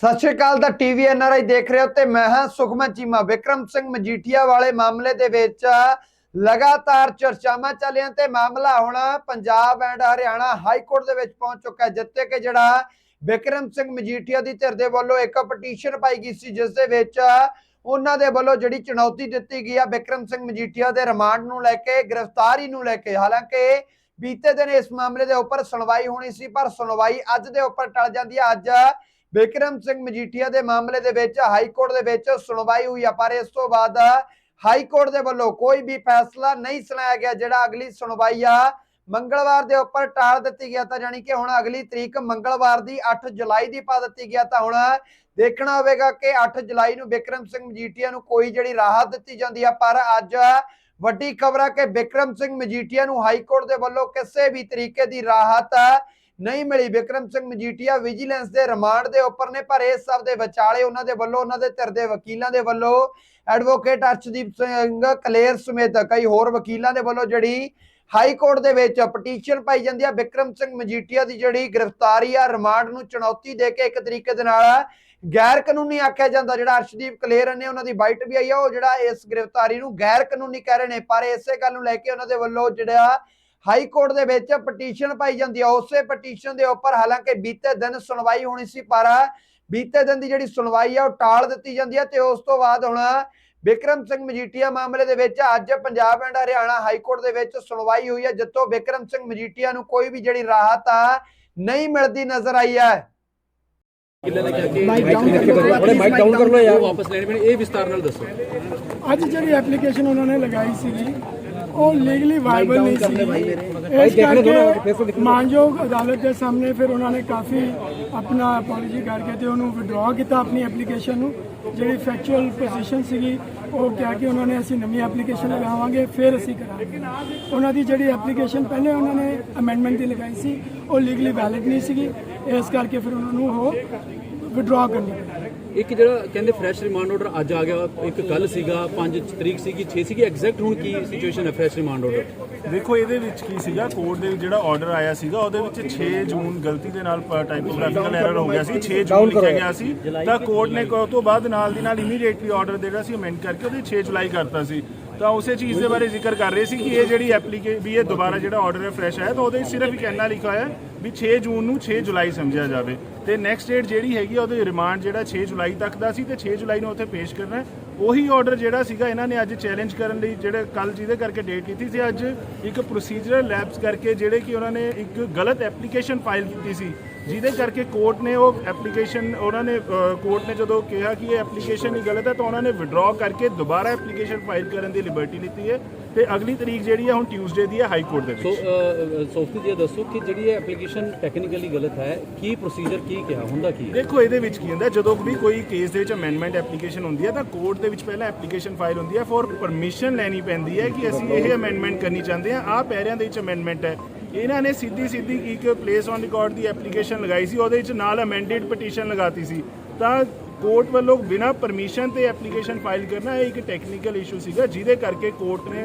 ਸਤਿ ਸ਼੍ਰੀ ਅਕਾਲ ਦਾ TV NRI ਦੇਖ ਰਹੇ ਹੋ ਤੇ ਮੈਂ ਹਾਂ ਸੁਖਮਨ ਚੀਮਾ। ਵਿਕਰਮ ਸਿੰਘ ਮਜੀਠੀਆ ਵਾਲੇ ਮਾਮਲੇ ਦੇ ਵਿੱਚ ਲਗਾਤਾਰ ਚਰਚਾਵਾਂ ਚੱਲੀਆਂ ਤੇ ਮਾਮਲਾ ਹੁਣ Punjab and Haryana high court ਦੇ ਵਿੱਚ ਪਹੁੰਚ ਚੁੱਕਾ ਹੈ, ਜਿੱਥੇ ਕਿ ਜਿਹੜਾ ਵਿਕਰਮ ਸਿੰਘ ਮਜੀਠੀਆ ਦੀ ਧਿਰ ਦੇ ਵੱਲੋਂ ਇੱਕ ਪਟੀਸ਼ਨ ਪਾਈ ਗਈ ਸੀ, ਜਿਸ ਦੇ ਵਿੱਚ ਉਹਨਾਂ ਦੇ ਵੱਲੋਂ ਜਿਹੜੀ ਚੁਣੌਤੀ ਦਿੱਤੀ ਗਈ ਆ ਵਿਕਰਮ ਸਿੰਘ ਮਜੀਠੀਆ ਦੇ ਰਿਮਾਂਡ ਨੂੰ ਲੈ ਕੇ, ਗ੍ਰਿਫਤਾਰੀ ਨੂੰ ਲੈ ਕੇ। ਹਾਲਾਂਕਿ ਬੀਤੇ ਦਿਨ ਇਸ ਮਾਮਲੇ ਦੇ ਉੱਪਰ ਸੁਣਵਾਈ ਹੋਣੀ ਸੀ, ਪਰ ਸੁਣਵਾਈ ਅੱਜ ਦੇ ਉੱਪਰ ਟਲ ਜਾਂਦੀ ਹੈ ਅੱਜ ਬਿਕਰਮ ਸਿੰਘ ਮਜੀਠੀਆ ਦੇ ਮਾਮਲੇ ਦੇ ਵਿੱਚ, ਹਾਈ ਕੋਰਟ ਦੇ ਵਿੱਚ ਸੁਣਵਾਈ ਹੋਈ ਆ, ਪਰ ਇਸ ਤੋਂ ਬਾਅਦ ਹਾਈ ਕੋਰਟ ਦੇ ਵੱਲੋਂ ਕੋਈ ਵੀ ਫੈਸਲਾ ਨਹੀਂ ਸੁਣਾਇਆ ਗਿਆ, ਜਿਹੜਾ ਅਗਲੀ ਸੁਣਵਾਈ ਆ ਮੰਗਲਵਾਰ ਦੇ ਉੱਪਰ ਟਾਲ ਦਿੱਤੀ ਗਿਆ ਤਾਂ ਜਾਨੀ ਕਿ ਹੁਣ ਅਗਲੀ ਤਰੀਕ ਮੰਗਲਵਾਰ ਦੀ 8 ਜੁਲਾਈ ਦੀ ਪਾ ਦਿੱਤੀ ਗਿਆ ਤਾਂ ਹੁਣ ਦੇਖਣਾ ਹੋਵੇਗਾ ਕਿ 8 ਜੁਲਾਈ ਨੂੰ ਵਿਕਰਮ ਸਿੰਘ ਮਜੀਠੀਆ ਨੂੰ ਕੋਈ ਜਿਹੜੀ ਰਾਹਤ ਦਿੱਤੀ ਜਾਂਦੀ ਆ, ਪਰ ਅੱਜ ਵੱਡੀ ਖਬਰ ਆ ਕਿ ਵਿਕਰਮ ਸਿੰਘ ਮਜੀਠੀਆ ਨੂੰ ਹਾਈ ਕੋਰਟ ਦੇ ਵੱਲੋਂ ਕਿਸੇ ਵੀ ਤਰੀਕੇ ਦੀ ਰਾਹਤ ਨਹੀਂ ਮਿਲੀ। ਵਿਕਰਮ ਸਿੰਘ ਮਜੀਠੀਆ ਵਿਜੀਲੈਂਸ ਦੇ ਰਿਮਾਂਡ ਦੇ ਉੱਪਰ ਨੇ, ਪਰ ਇਸ ਸਭ ਦੇ ਵਿਚਾਲੇ ਉਹਨਾਂ ਦੇ ਵੱਲੋਂ, ਉਹਨਾਂ ਦੇ ਧਿਰ ਦੇ ਵਕੀਲਾਂ ਦੇ ਵੱਲੋਂ ਐਡਵੋਕੇਟ ਅਰਸ਼ਦੀਪ ਸਿੰਘ ਕਲੇਰ ਸਮੇਤ ਕਈ ਹੋਰ ਵਕੀਲਾਂ ਦੇ ਵੱਲੋਂ ਜਿਹੜੀ ਹਾਈ ਕੋਰਟ ਦੇ ਵਿੱਚ ਪਟੀਸ਼ਨ ਪਾਈ ਜਾਂਦੀ ਹੈ ਵਿਕਰਮ ਸਿੰਘ ਮਜੀਠੀਆ ਦੀ ਜਿਹੜੀ ਗ੍ਰਿਫਤਾਰੀ ਆ ਰਿਮਾਂਡ ਨੂੰ ਚੁਣੌਤੀ ਦੇ ਕੇ ਇੱਕ ਤਰੀਕੇ ਦੇ ਨਾਲ ਗੈਰ ਕਾਨੂੰਨੀ ਆਖਿਆ ਜਾਂਦਾ। ਜਿਹੜਾ ਅਰਸ਼ਦੀਪ ਕਲੇਰ ਨੇ ਉਹਨਾਂ ਦੀ ਬਾਈਟ ਵੀ ਆਈ ਆ, ਉਹ ਜਿਹੜਾ ਇਸ ਗ੍ਰਿਫਤਾਰੀ ਨੂੰ ਗੈਰ ਕਾਨੂੰਨੀ ਕਹਿ ਰਹੇ ਨੇ, ਪਰ ਇਸੇ ਗੱਲ ਨੂੰ ਲੈ ਕੇ ਉਹਨਾਂ ਦੇ ਵੱਲੋਂ ਜਿਹੜਾ ਹਾਈ ਕੋਰਟ ਦੇ ਵਿੱਚ ਪਟੀਸ਼ਨ ਪਾਈ ਜਾਂਦੀ ਹੈ ਉਸੇ ਪਟੀਸ਼ਨ ਦੇ ਉੱਪਰ ਹਾਲਾਂਕਿ ਬੀਤੇ ਦਿਨ ਸੁਣਵਾਈ ਹੋਣੀ ਸੀ ਪਰ ਬੀਤੇ ਦਿਨ ਦੀ ਜਿਹੜੀ ਸੁਣਵਾਈ ਆ ਉਹ ਟਾਲ ਦਿੱਤੀ ਜਾਂਦੀ ਹੈ ਤੇ ਉਸ ਤੋਂ ਬਾਅਦ ਹੁਣ ਵਿਕਰਮ ਸਿੰਘ ਮਜੀਠੀਆ ਮਾਮਲੇ ਦੇ ਵਿੱਚ ਅੱਜ Punjab and Haryana high court ਦੇ ਵਿੱਚ ਸੁਣਵਾਈ ਹੋਈ ਹੈ ਜਿੱਥੋਂ ਵਿਕਰਮ ਸਿੰਘ ਮਜੀਠੀਆ ਨੂੰ ਕੋਈ ਵੀ ਜਿਹੜੀ ਰਾਹਤ ਆ ਨਹੀਂ ਮਿਲਦੀ ਨਜ਼ਰ ਆਈ ਹੈ ਕਿੱਲੇ ਨੇ ਕਿਹਾ ਕਿ ਮਾਈਕ ਡਾਊਨ ਕਰ ਲਓ ਥੋੜੇ ਮਾਈਕ ਡਾਊਨ ਕਰ ਲਓ ਯਾਰ। ਵਾਪਸ ਲੈਣੇ ਪੈਣੇ ਇਹ ਵਿਸਤਾਰ ਨਾਲ ਦੱਸੋ। ਅੱਜ ਜਿਹੜੀ ਐਪਲੀਕੇਸ਼ਨ ਉਹਨਾਂ ਨੇ ਲਗਾਈ ਸੀਗੀ ਉਹ ਲੀਗਲੀ ਵਾਇਬਲ ਨਹੀਂ ਸੀ। ਇਸ ਕਰਕੇ ਮਾਨਯੋਗ ਅਦਾਲਤ ਦੇ ਸਾਹਮਣੇ ਫਿਰ ਉਹਨਾਂ ਨੇ ਕਾਫੀ ਆਪਣਾ ਅਪੋਲੋਜੀ ਕਰਕੇ ਤੇ ਉਹਨੂੰ ਵਿਡਰਾ ਕੀਤਾ ਆਪਣੀ ਐਪਲੀਕੇਸ਼ਨ ਨੂੰ ਜਿਹੜੀ ਫੈਕਚੁਅਲ ਪੋਜੀਸ਼ਨ ਸੀਗੀ ਉਹ ਕਿਹਾ ਕਿ ਉਹਨਾਂ ਨੇ ਅਸੀਂ ਨਵੀਂ ਐਪਲੀਕੇਸ਼ਨ ਲਗਾਵਾਂਗੇ ਫਿਰ ਅਸੀਂ ਕਰਾਂਗੇ। ਉਹਨਾਂ ਦੀ ਜਿਹੜੀ ਐਪਲੀਕੇਸ਼ਨ ਪਹਿਲੇ ਉਹਨਾਂ ਨੇ ਅਮੈਂਡਮੈਂਟ ਦੀ ਲਗਾਈ ਸੀ ਉਹ ਲੀਗਲੀ ਵੈਲਿਡ ਨਹੀਂ ਸੀਗੀ। ਇਸ ਕਰਕੇ ਫਿਰ ਉਹਨਾਂ ਨੂੰ ਉਹ ਵਿਡਰਾ ਕਰਨੀ ਪਈ। ਇੱਕ ਜਿਹੜਾ ਕਹਿੰਦੇ ਫਰੈਸ਼ ਰਿਮਾਂਡ ਆਰਡਰ ਅੱਜ ਆ ਗਿਆ ਇੱਕ ਕੱਲ ਸੀਗਾ 5 ਤਰੀਕ ਸੀਗੀ 6 ਸੀਗੀ ਐਗਜ਼ੈਕਟ ਹੁਣ ਕੀ ਸਿਚੁਏਸ਼ਨ ਹੈ ਫਰੈਸ਼ ਰਿਮਾਂਡ ਆਰਡਰ ਦੇਖੋ ਇਹਦੇ ਵਿੱਚ ਕੀ ਸੀਗਾ ਕੋਰਟ ਦੇ ਜਿਹੜਾ ਆਰਡਰ ਆਇਆ ਸੀਗਾ ਉਹਦੇ ਵਿੱਚ 6 ਜੂਨ ਗਲਤੀ ਦੇ ਨਾਲ ਟਾਈਪੋਗ੍ਰਾਫੀਕਲ ਐਰਰ ਹੋ ਗਿਆ ਸੀ 6 ਜੂਨ ਲਿਖਿਆ ਗਿਆ ਸੀ। ਤਾਂ ਕੋਰਟ ਨੇ ਤੋਂ ਬਾਅਦ ਨਾਲ ਦੀ ਨਾਲ ਇਮੀਡੀਏਟਲੀ ਆਰਡਰ ਜਿਹੜਾ ਸੀ ਅਮੈਂਡ ਕਰਕੇ ਉਹਦੇ 6 ਜੁਲਾਈ ਕਰਤਾ ਸੀ। ਤਾਂ ਉਸੇ ਚੀਜ਼ ਦੇ ਬਾਰੇ ਜ਼ਿਕਰ ਕਰ ਰਹੇ ਸੀ ਕਿ ਇਹ ਜਿਹੜੀ ਐਪਲੀਕੇ, ਵੀ ਇਹ ਦੁਬਾਰਾ ਜਿਹੜਾ ਆਰਡਰ ਹੈ ਫਰੈਸ਼ ਆਇਆ, ਤਾਂ ਉਹਦੇ ਵਿੱਚ ਸਿਰਫ ਇੱਕ ਇੰਨਾ ਲਿਖਿਆ ਹੋਇਆ ਵੀ 6 ਜੂਨ ਨੂੰ 6 ਜੁਲਾਈ ਸਮਝਿਆ ਜਾਵੇ। ਤੇ ਨੈਕਸਟ ਡੇਟ ਜਿਹੜੀ ਹੈਗੀ ਆ, ਉਹਦੇ ਰਿਮਾਂਡ ਜਿਹੜਾ 6 ਜੁਲਾਈ ਤੱਕ ਦਾ ਸੀ ਤੇ 6 ਜੁਲਾਈ ਨੂੰ ਉੱਥੇ ਪੇਸ਼ ਕਰਨਾ ਉਹੀ ਆਰਡਰ ਜਿਹੜਾ ਸੀਗਾ, ਇਹਨਾਂ ਨੇ ਅੱਜ ਚੈਲੰਜ ਕਰਨ ਲਈ, ਜਿਹੜੇ ਕੱਲ ਜਿਹਦੇ ਕਰਕੇ ਡੇਟ ਕੀਤੀ ਸੀ, ਅੱਜ ਇੱਕ ਪ੍ਰੋਸੀਜਰਲ ਲੈਪਸ ਕਰਕੇ, ਜਿਹੜੇ ਕਿ ਉਹਨਾਂ ਨੇ ਇੱਕ ਗਲਤ ਐਪਲੀਕੇਸ਼ਨ ਫਾਈਲ ਕੀਤੀ ਸੀ। ਜਿਹਦੇ ਕਰਕੇ ਕੋਰਟ ਨੇ ਉਹ ਐਪਲੀਕੇਸ਼ਨ ਉਹਨਾਂ ਨੇ ਕੋਰਟ ਨੇ ਜਦੋਂ ਕਿਹਾ ਕਿ ਇਹ ਐਪਲੀਕੇਸ਼ਨ ਹੀ ਗਲਤ ਹੈ ਤਾਂ ਉਹਨਾਂ ਨੇ ਵਿਡਰਾ ਕਰਕੇ ਦੁਬਾਰਾ ਐਪਲੀਕੇਸ਼ਨ ਫਾਈਲ ਕਰਨ ਦੀ ਲਿਬਰਟੀ ਲਿੱਤੀ ਹੈ ਤੇ ਅਗਲੀ ਤਰੀਕ ਜਿਹੜੀ ਹੈ ਹੁਣ ਟਿਊਜ਼ਡੇ ਦੀ ਹੈ ਹਾਈ ਕੋਰਟ ਦੇ ਸੋ ਵਿੱਚ। ਸੋਫਤੀ ਜੀ ਦੱਸੋ ਕਿ ਜਿਹੜੀ ਇਹ ਐਪਲੀਕੇਸ਼ਨ ਟੈਕਨੀਕਲੀ ਗਲਤ ਹੈ ਕੀ ਪ੍ਰੋਸੀਜਰ ਕੀ ਕਿਹਾ? ਹੁੰਦਾ ਕੀ ਦੇਖੋ ਇਹਦੇ ਵਿੱਚ ਕੀ ਹੁੰਦਾ ਜਦੋਂ ਵੀ ਕੋਈ ਕੇਸ ਦੇ ਵਿੱਚ ਅਮੈਂਡਮੈਂਟ ਐਪਲੀਕੇਸ਼ਨ ਹੁੰਦੀ ਹੈ ਤਾਂ ਕੋਰਟ ਦੇ ਵਿੱਚ ਪਹਿਲਾਂ ਐਪਲੀਕੇਸ਼ਨ ਫਾਈਲ ਹੁੰਦੀ ਹੈ ਫॉर ਪਰਮਿਸ਼ਨ ਲੈਣੀ ਪੈਂਦੀ ਹੈ ਕਿ ਅਸੀਂ ਇਹ ਅਮੈਂਡਮੈਂਟ ਕਰਨੀ ਚਾਹੁੰਦੇ ਹਾਂ। ਆਹ ਪੈਰਿਆਂ ਦੇ ਵਿੱਚ ਅਮੈਂਡਮੈਂਟ ਹੈ। ਇਹਨਾਂ ਨੇ ਸਿੱਧੀ ਸਿੱਧੀ ਇੱਕ ਪਲੇਸ ਔਨ ਰਿਕਾਰਡ ਦੀ ਐਪਲੀਕੇਸ਼ਨ ਲਗਾਈ ਸੀ ਉਹਦੇ ਵਿੱਚ ਨਾਲ ਅਮੈਂਡਡ ਪਟੀਸ਼ਨ ਲਗਾਤੀ ਸੀ। ਤਾਂ ਕੋਰਟ ਵੱਲੋਂ ਬਿਨਾਂ ਪਰਮਿਸ਼ਨ ਤੇ ਐਪਲੀਕੇਸ਼ਨ ਫਾਈਲ ਕਰਨਾ ਇਹ ਇੱਕ ਟੈਕਨੀਕਲ ਇਸ਼ੂ ਸੀਗਾ ਜਿਹਦੇ ਕਰਕੇ ਕੋਰਟ ਨੇ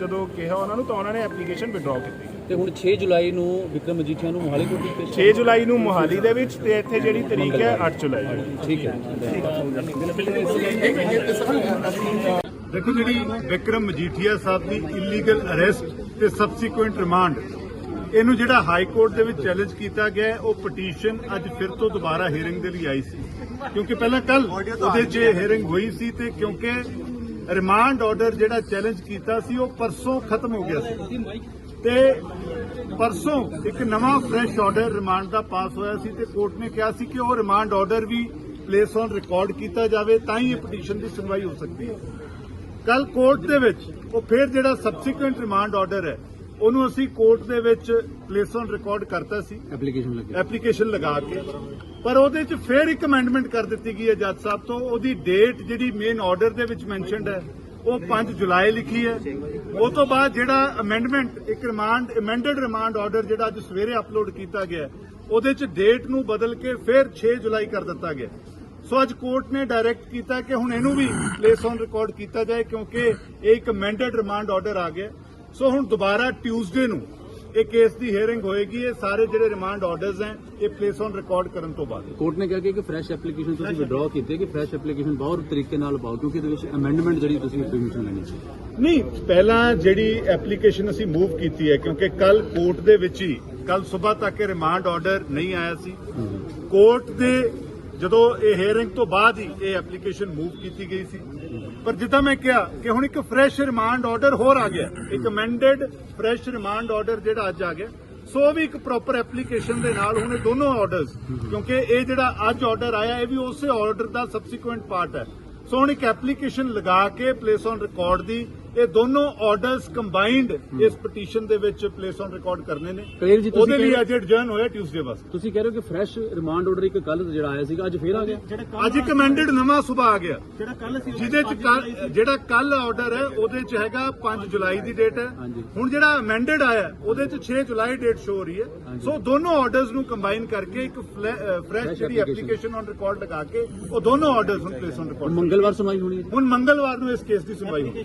ਜਦੋਂ ਕਿਹਾ ਉਹਨਾਂ ਨੂੰ ਤਾਂ ਉਹਨਾਂ ਨੇ ਐਪਲੀਕੇਸ਼ਨ ਵਿਡਰਾ ਕੀਤੀ। ਤੇ ਹੁਣ 6 ਜੁਲਾਈ ਨੂੰ ਵਿਕਰਮ ਮਜੀਠੀਆ ਨੂੰ ਮੋਹਾਲੀ ਕੋਰਟ ਵਿੱਚ ਪੇਸ਼ 6 ਜੁਲਾਈ ਨੂੰ ਮੋਹਾਲੀ ਦੇ ਵਿੱਚ ਤੇ ਇੱਥੇ ਜਿਹੜੀ ਤਰੀਕ ਹੈ 8 ਜੁਲਾਈ। ਠੀਕ ਹੈ। ਦੇਖੋ ਜਿਹੜੀ ਵਿਕਰਮ ਮਜੀਠੀਆ ਸਾਹਿਬ ਦੀ ਇਲੀਗਲ ਅਰੈਸਟ ਤੇ ਸਬਸੀਕੁਐਂਟ ਰਿਮਾਂਡ ਇਹਨੂੰ ਜਿਹੜਾ ਹਾਈ ਕੋਰਟ ਦੇ ਵਿੱਚ ਚੈਲੰਜ ਕੀਤਾ ਗਿਆ ਉਹ ਪਟੀਸ਼ਨ ਅੱਜ ਫਿਰ ਤੋਂ ਦੁਬਾਰਾ ਹੀਅਰਿੰਗ ਦੇ ਲਈ ਆਈ ਸੀ। ਕਿਉਂਕਿ ਪਹਿਲਾਂ ਕੱਲ ਉਹਦੇ 'ਚ ਹੀਅਰਿੰਗ ਹੋਈ ਸੀ ਤੇ ਕਿਉਂਕਿ ਰਿਮਾਂਡ ਆਰਡਰ ਜਿਹੜਾ ਚੈਲੰਜ ਕੀਤਾ ਸੀ, ਉਹ ਪਰਸੋਂ ਖਤਮ ਹੋ ਗਿਆ ਸੀ। ਤੇ ਪਰਸੋਂ ਇੱਕ ਨਵਾਂ ਫਰੈਸ਼ ਆਰਡਰ ਰਿਮਾਂਡ ਦਾ ਪਾਸ ਹੋਇਆ ਸੀ ਤੇ ਕੋਰਟ ਨੇ ਕਿਹਾ ਸੀ ਕਿ ਉਹ ਰਿਮਾਂਡ ਆਰਡਰ ਵੀ ਪਲੇਸ ਔਨ ਰਿਕਾਰਡ ਕੀਤਾ ਜਾਵੇ, ਤਾਂ ਹੀ ਇਹ ਪਟੀਸ਼ਨ ਦੀ ਸੁਣਵਾਈ ਹੋ ਸਕਦੀ ਹੈ। ਕੱਲ ਕੋਰਟ ਦੇ ਵਿੱਚ ਉਹ ਫਿਰ ਜਿਹੜਾ ਸਬਸੀਕੁਐਂਟ ਰਿਮਾਂਡ ਆਰਡਰ ਹੈ ਉਹਨੂੰ ਅਸੀਂ ਕੋਰਟ ਦੇ ਵਿੱਚ ਪਲੇਸ ਔਨ ਰਿਕਾਰਡ ਕਰਤਾ ਸੀ। ਐਪਲੀਕੇਸ਼ਨ ਲੱਗੀ ਐਪਲੀਕੇਸ਼ਨ ਲਗਾ ਕੇ। ਪਰ ਉਹਦੇ ਚ ਫਿਰ ਇੱਕ ਅਮੈਂਡਮੈਂਟ ਕਰ ਦਿੱਤੀ ਗਈ ਹੈ ਜੱਜ ਸਾਹਿਬ ਤੋਂ। ਉਹਦੀ ਡੇਟ ਜਿਹੜੀ ਮੇਨ ਆਰਡਰ ਦੇ ਵਿੱਚ ਮੈਂਸ਼ਨਡ ਹੈ ਉਹ 5 ਜੁਲਾਈ ਲਿਖੀ ਹੈ। ਉਹ ਤੋਂ ਬਾਅਦ ਜਿਹੜਾ ਅਮੈਂਡਮੈਂਟ ਇੱਕ ਰਿਮਾਂਡ ਅਮੈਂਡਡ ਰਿਮਾਂਡ ਆਰਡਰ ਜਿਹੜਾ ਅੱਜ ਸਵੇਰੇ ਅਪਲੋਡ ਕੀਤਾ ਗਿਆ ਉਹਦੇ ਚ ਡੇਟ ਨੂੰ ਬਦਲ ਕੇ ਫਿਰ 6 ਜੁਲਾਈ ਕਰ ਦਿੱਤਾ ਗਿਆ ਸੋ ਅੱਜ ਕੋਰਟ ਨੇ ਡਾਇਰੈਕਟ ਕੀਤਾ ਕਿ ਹੁਣ ਇਹਨੂੰ ਵੀ ਪਲੇਸ ਔਨ ਰਿਕਾਰਡ ਕੀਤਾ ਜਾਏ ਕਿਉਂਕਿ ਇਹ ਇੱਕ ਅਮੈਂਡਡ ਰਿਮਾਂਡ ਆਰਡਰ ਆ ਗਿਆ ਸੋ ਹੁਣ ਦੁਬਾਰਾ ਟਿਊਜ਼ਡੇ ਨੂੰ ਇਹ ਕੇਸ ਦੀ ਹੀਅਰਿੰਗ ਹੋਏਗੀ ਇਹ ਸਾਰੇ ਜਿਹੜੇ ਰਿਮਾਂਡ ਆਰਡਰਸ ਹੈ ਇਹ ਪਲੇਸ ਔਨ ਰਿਕਾਰਡ ਕਰਨ ਤੋਂ ਬਾਅਦ। ਕੋਰਟ ਨੇ ਕਿਹਾ ਕਿ ਇੱਕ ਫਰੈਸ਼ ਐਪਲੀਕੇਸ਼ਨ ਤੁਸੀਂ ਵਿਡਰਾਅ ਕੀਤੀ ਕਿ ਫਰੈਸ਼ ਐਪਲੀਕੇਸ਼ਨ ਬਹੁਤ ਤਰੀਕੇ ਨਾਲ ਪਾਓ ਕਿਉਂਕਿ ਇਹਦੇ ਵਿੱਚ ਅਮੈਂਡਮੈਂਟ ਜਿਹੜੀ ਤੁਸੀਂ ਪਰਮਿਸ਼ਨ ਲੈਣੀ ਸੀ। ਨਹੀਂ ਪਹਿਲਾਂ ਜਿਹੜੀ ਐਪਲੀਕੇਸ਼ਨ ਅਸੀਂ ਮੂਵ ਕੀਤੀ ਹੈ ਕਿਉਂਕਿ ਕੱਲ ਕੋਰਟ ਦੇ ਵਿੱਚ ਹੀ ਕੱਲ ਸਵੇਰ ਤੱਕ ਇਹ ਰਿਮਾਂਡ ਆਰਡਰ ਨਹੀਂ ਆਇਆ ਸੀ। ਕੋਰਟ ਦੇ ਜਦੋਂ ਇਹ ਹੀਅਰਿੰਗ ਤੋਂ ਬਾਅਦ ਹੀ ਇਹ ਐਪਲੀਕੇਸ਼ਨ ਮੂਵ ਕੀਤੀ ਗਈ ਸੀ। ਪਰ ਜਿੱਦਾਂ ਮੈਂ ਕਿਹਾ ਕਿ ਹੁਣ ਇੱਕ ਫਰੈਸ਼ ਰਿਮਾਂਡ ਆਰਡਰ ਹੋਰ ਆ ਗਿਆ। ਇੱਕ ਅਮੈਂਡਡ ਫਰੈਸ਼ ਰਿਮਾਂਡ ਆਰਡਰ ਜਿਹੜਾ ਅੱਜ ਆ ਗਿਆ। ਸੋ ਉਹ ਵੀ ਇੱਕ ਪ੍ਰੋਪਰ ਐਪਲੀਕੇਸ਼ਨ ਦੇ ਨਾਲ ਹੁਣ ਇਹ ਦੋਨੋਂ ਆਰਡਰਸ ਕਿਉਂਕਿ ਇਹ ਜਿਹੜਾ ਅੱਜ ਆਰਡਰ ਆਇਆ, ਇਹ ਵੀ ਉਸੇ ਆਰਡਰ ਦਾ ਸਬਸੀਕੁਐਂਟ ਪਾਰਟ ਹੈ। ਸੋ ਹੁਣ ਇੱਕ ਐਪਲੀਕੇਸ਼ਨ ਲਗਾ ਕੇ ਪਲੇਸ ਔਨ ਰਿਕਾਰਡ ਦੀ ਇਹ ਦੋਨੋਂ ਆਰਡਰਸ ਕੰਬਾਈਨਡ ਇਸ ਪਟੀਸ਼ਨ ਦੇ ਵਿੱਚ ਪਲੇਸ ਔਨ ਰਿਕਾਰਡ ਕਰਨੇ ਨੇ। ਕਲੀਅਰ ਜੀ ਤੁਸੀਂ ਉਹਦੇ ਲਈ ਅੱਜ ਐਡਜਰਨ ਹੋਇਆ ਟਿਊਜ਼ਡੇ ਵਾਸਤੇ। ਤੁਸੀਂ ਕਹਿ ਰਹੇ ਹੋ ਕਿ ਫਰੈਸ਼ ਰਿਮਾਂਡ ਆਰਡਰ ਇੱਕ ਕੱਲ ਜਿਹੜਾ ਆਇਆ ਸੀਗਾ ਅੱਜ ਫੇਰ ਆ ਗਿਆ? ਅੱਜ ਇੱਕ amended ਨਵਾਂ ਸੁਭਾ ਆ ਗਿਆ। ਜਿਹੜਾ ਕੱਲ ਸੀ ਜਿਹਦੇ ਚ ਜਿਹੜਾ ਕੱਲ ਆਰਡਰ ਹੈ ਉਹਦੇ ਚ ਹੈਗਾ 5 ਜੁਲਾਈ ਦੀ ਡੇਟ ਹੈ। ਹੁਣ ਜਿਹੜਾ ਅਮੈਂਡਡ ਆਇਆ ਉਹਦੇ ਚ 6 ਜੁਲਾਈ ਡੇਟ ਸ਼ੋ ਹੋ ਰਹੀ ਹੈ। ਸੋ ਦੋਨੋਂ ਆਰਡਰਸ ਨੂੰ ਕੰਬਾਈਨ ਕਰਕੇ ਇੱਕ ਫਰੈਸ਼ ਜਿਹੜੀ। ਐਪਲੀਕੇਸ਼ਨ ਔਨ ਰਿਕਾਰਡ ਲਗਾ ਕੇ ਉਹ ਦੋਨੋਂ ਆਰਡਰਸ ਹੁਣ ਪਲੇਸ ਔਨ ਰਿਕਾਰਡ ਮੰਗਲਵਾਰ ਸੁਣਵਾਈ ਹੋਣੀ ਹੈ। ਹੁਣ ਮੰਗਲਵਾਰ ਨੂੰ ਇਸ ਕੇਸ ਦੀ ਸੁਣਵਾਈ ਹੋਣੀ।